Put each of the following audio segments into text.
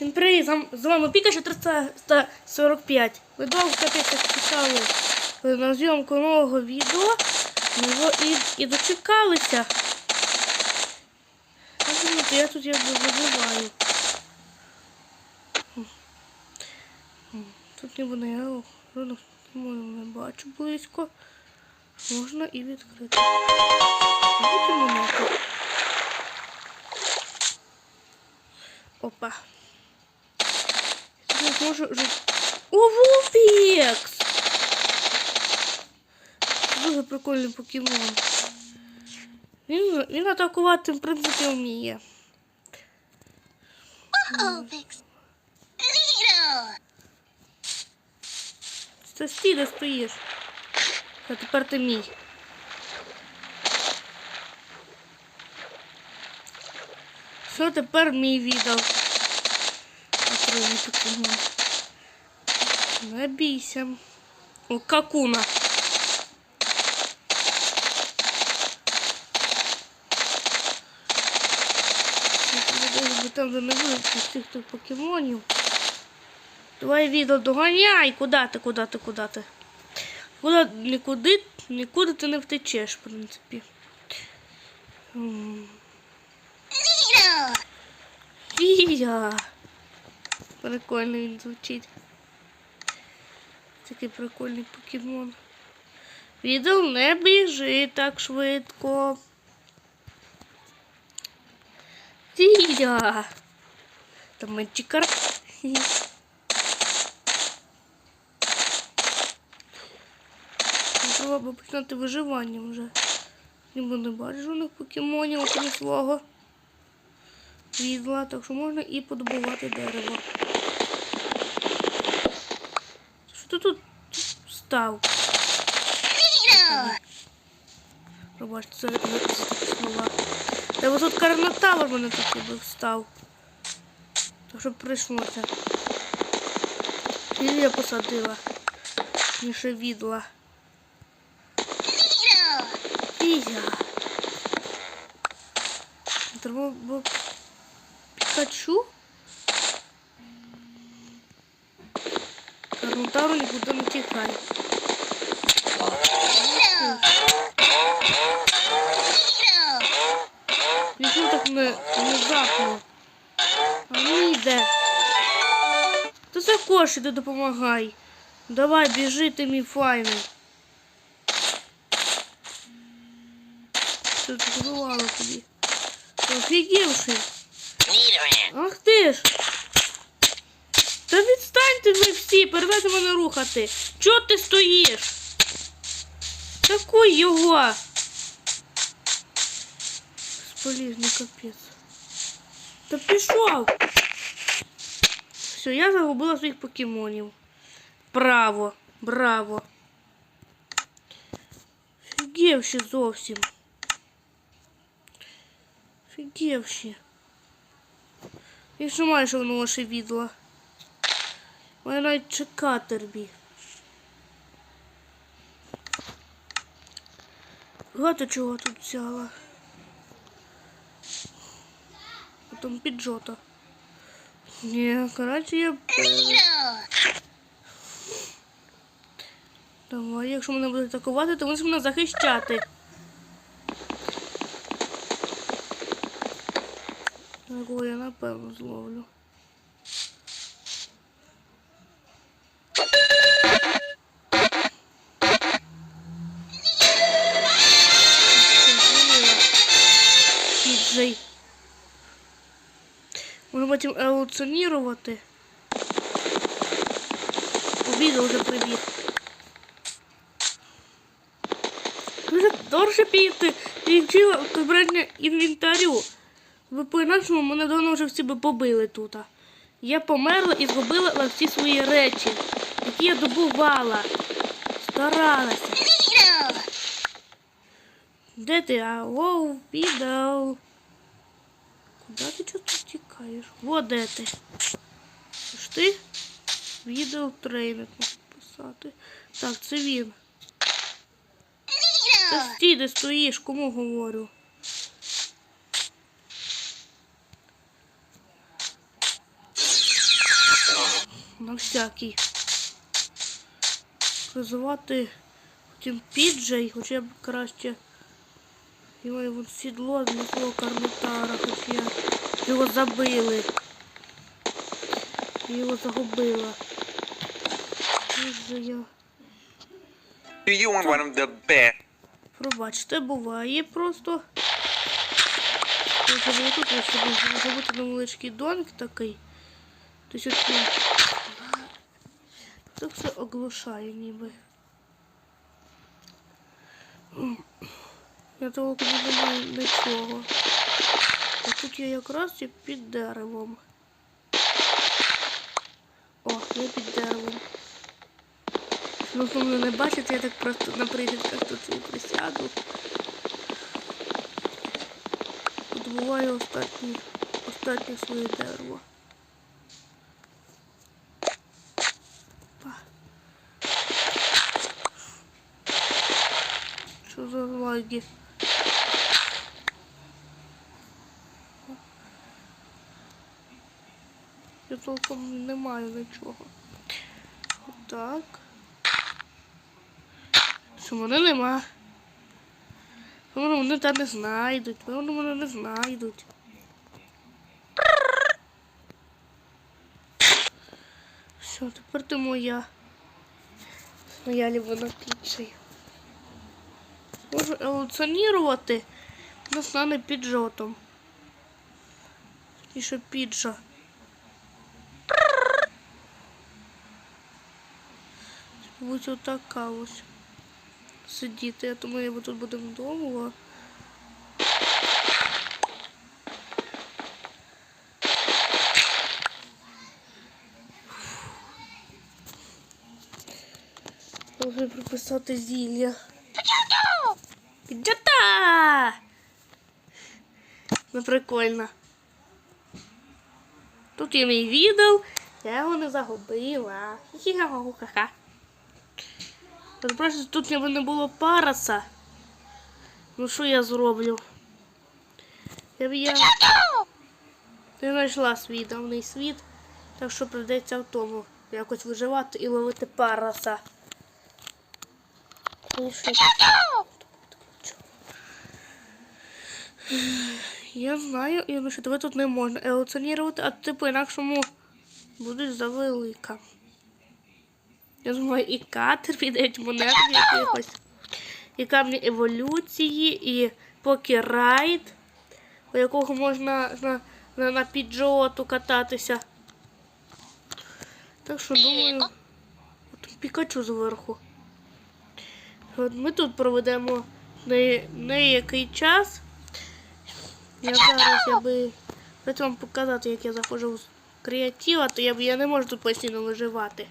Всім привіт, з вами Пікаша 345. Ви довго капець чекали на зйомку нового відео його і, і дочекалися. А думаєте, я тут якби вибиваю. Тут ніби не я ринок не бачу близько. Можна і відкрити. Монету. Опа. Можу вже... О, Вулпікс! Дуже прикольний покемон. Він, він атакувати, в принципі, вміє. Це стій, де стоїш. А тепер ти мій. Що тепер мій віддав? Отруйний покемон. Не. О, какуна. Там вже не буде всіх тих покемонів. Давай відео доганяй. Куди ти, куди ти, куди ти? Куди, нікуди, нікуди ти не втечеш, в принципі. М. Neato. Прикольно він звучить. Такий прикольний покемон. Відео не біжи так швидко. Фія. Там мальчикар. Треба б починати виживання вже. Ніби не бачу жодних покемонів, окрім свого відла, так що можна і подобувати дерево. Що ти тут став? Пробачте, це, такі слова. Та ось тут карнотавр мене тут ніби встав. Так що прийшлося. І я посадила. Ніше відла. І я. Треба було Пікачу. Не тікай. Neato. Neato. Нічого так не, не запало. А ну йде. Та за кош іди допомагай. Давай, біжи ти мій файний. Що тут бувало тобі? Офігівши. Ах ти ж. Та відстаньте ви всі, передайте мене рухати. Чого ти стоїш? Такой його. Сполізний капець. Та пішов. Все, я загубила своїх покемонів. Браво, браво. Фігівші зовсім. Фігівші. Якщо маєш воно ваше відео. Має навіть чекатербі. Багато чого тут взяла. Потім піджота. Ні, коротше я. Давай, якщо мене будуть атакувати, то вони мене захищати. Такого я напевно зловлю. Можна потім еволюціонувати. Відео вже прибіг. Дуже довше піти вчила збирання інвентарю. Ви по-інакшому мене давно вже всі би побили тут. Я померла і згубила всі свої речі, які я добувала. Старалася. Де ти? А, воу, підав. Куди ти чого тут тікаєш? Во де ти? Це ж ти? Відео трейнер писати. Так, це він. Та стій, де стоїш, кому говорю? на всякий. Призивати потім піджей, хоча б краще. І ой, вон сідло для свого карнитара, хоч я його забили. Його загубила. Як же я. You want one of the best? Пробачте, буває просто. Тут щоб забути невеличкий домик такий. Тобто. Це все оглушає ніби. Я того коли немає нічого. А тут я якраз і під деревом. О, я під деревом. Ну, ви не бачите, я так просто на присідках тут і присяду. Добуваю останні, останнє своє дерево. Що за лаги? Толком не маю нічого. Отак. Що мене нема. Вони мене та не знайдуть. Вони мене не знайдуть. Все, тепер ти моя. Моя любина піцею. Можу еволюціонувати. Вона стане піджотом. І що піджа. Будь отака ось. Сидіти, я думаю, ми тут будемо довго. Можна прописати зілля. Піджата! Ну прикольно. Тут є мій відео, я його не загубила. Хі-хі-ха-ха. Просто тут ніби не було параса. Ну що я зроблю? Я б я не знайшла свій давний світ, так що прийдеться в тому якось виживати і ловити параса. Ну. Я знаю, думаю, що тебе тут не можна еволюціонувати, а ти по-інакшому будеш завелика. Я думаю, і катер підуть монет якихось, і камні еволюції, і покерайд, у якого можна на, на, на піджоту кататися. Так що думаю, от Пікачу зверху. От ми тут проведемо не, неякий час. Я зараз я би хочу вам показати, як я заходжу в креатива, то я, б- я не можу тут постійно виживати.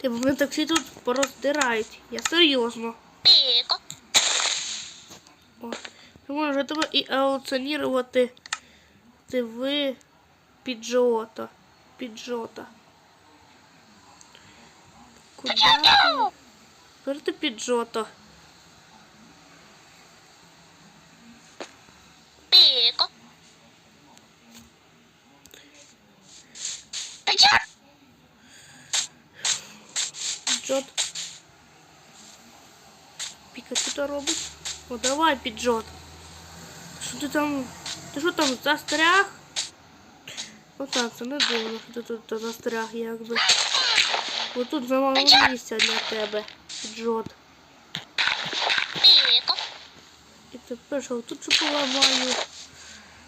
Типу, вони так всі тут пороздирають. Я серйозно. О, Ти можеш тебе і еволюціонувати ти ви піджота. Піджота. Куди ти? Тепер ти піджота. Пікачу то робить. О, давай, піджот. Що ти там? Ти що там застряг? Отак, це не дивно, що ти тут застряг якби. Бо тут замало місця для тебе, піджот. Pico. І тепер що тут що поламаю?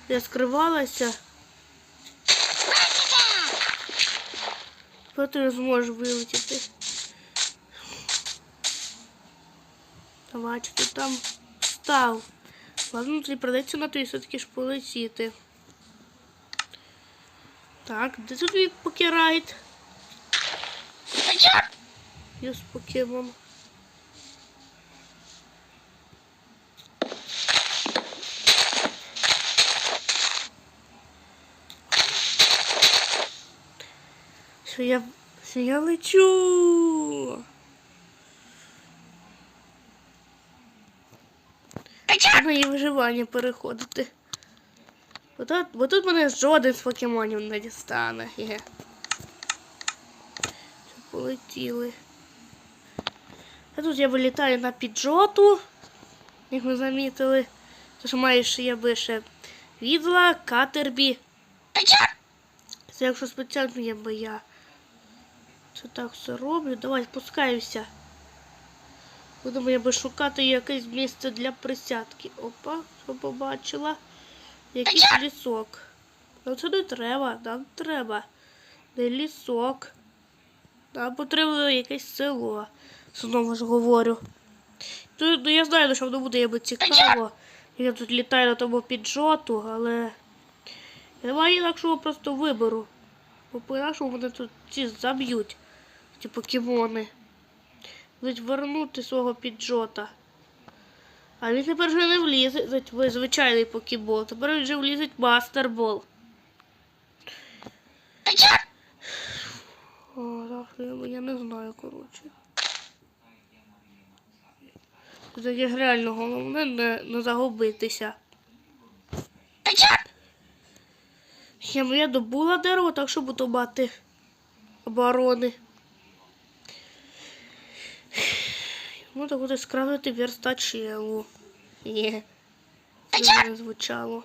Я скривалася. Тепер ти не зможеш вилетіти. Давай, чи ти там став? Ладно, тоді придеться на тобі все-таки ж полетіти. Так, де тут твій покерайт? Я з покемон. Що я, що я лечу. На її виживання переходити. Бо тут, бо тут мене жоден з покемонів не дістане. Є. Полетіли. А тут я вилітаю на піджоту, як ми замітили. Тож має ще я би ще відла, катербі. Це якщо спеціально я би я це так все роблю. Давай спускаюся. Будемо я би шукати якесь місце для присядки. Опа, що побачила. Якийсь лісок. Ну це не треба, нам треба. Не лісок. Нам потрібно якесь село. Знову ж говорю. Ну, ну, я знаю, що воно буде якби цікаво. Я тут літаю на тому піджоту, але. Я немає інакшого просто вибору. Бо по-інакшому мене тут ці заб'ють. Ці покемони. Будуть вернути свого піджота. А він тепер вже не влізе звичайний покебол. Тепер він вже влізить в мастербол. О, так, я, не знаю, коротше. Це реально головне не, не загубитися. Я, я добула дерево, так що буду мати оборони. Ну, так буде скравити верстачелу. Є. Це не звучало.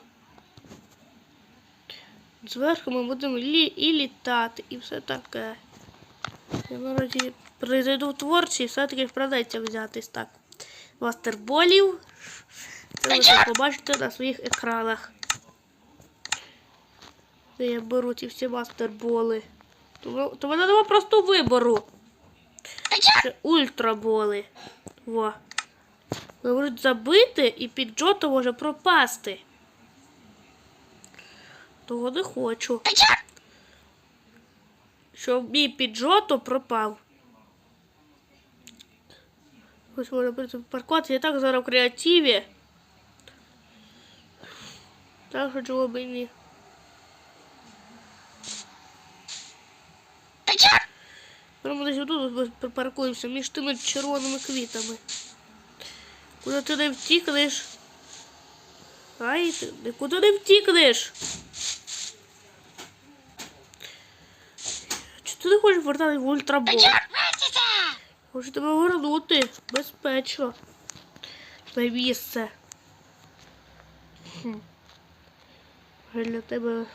Зверху ми будемо лі і літати, і все таке. Я наразі прийду в творчі, все-таки придеться взятись так. Мастерболів. Це ви вже побачите на своїх екранах. Де я беру ці всі мастерболи. То, то мене нема просто вибору. Це ультраболи. Во. Можуть забити і під Джото може пропасти. Того не хочу. Щоб мій піджото пропав. Ось можна паркувати. Я так зараз в креативі. Так що чого ні. Прямо десь тут припаркуємося між тими червоними квітами. Куди ти не втікнеш? Ай, ти нікуди не втікнеш. Чи ти не хочеш вертати в ультрабол? Хочу тебе вернути безпечно. На місце. Хм. Для тебе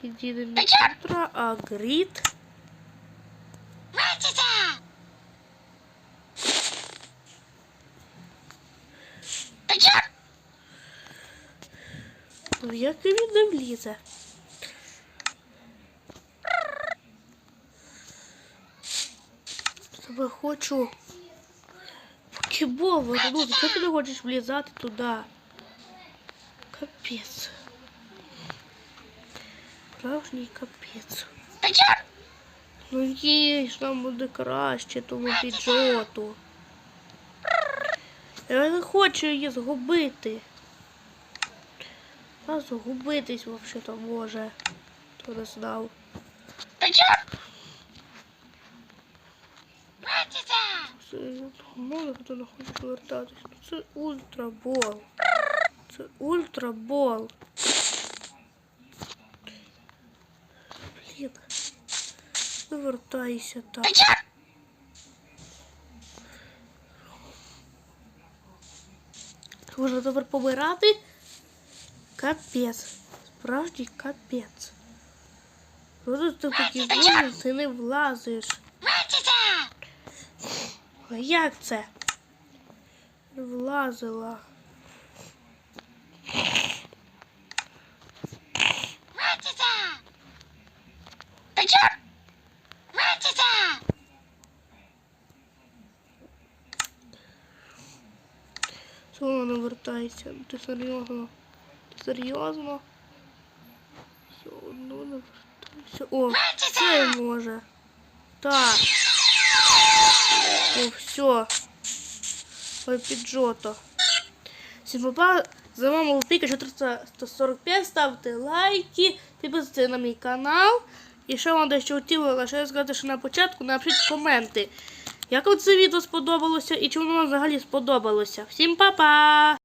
підійде не ультра, а грід. Ну як він не влізе? Тебе хочу покебол вернути. Чого ти не хочеш влізати туди? Капець. Справжній капець. Ну їж, нам буде краще, тому піджоту. Я не хочу її згубити. А згубитись взагалі-то може. Хто не знав. Може хто не хоче повертатись. Ну, Це ультрабол. Це ультрабол. Блін. Вивертайся так. Можна тепер побирати. Капець. Справжній капець. Просто ти такі зони, ти не влазиш. А як це? Не влазила. Що Ну, Ти серйозно? Ти серйозно? Все одно не вертається. О, це може. Так. О, все. Ой, піджото. Всім папа, за вами Піка 445, ставте лайки, підписуйтесь на мій канал. І ще вам дещо хотіла лише сказати, що на початку напишіть коменти. Як вам це відео сподобалося і чи воно вам взагалі сподобалося? Всім па-па!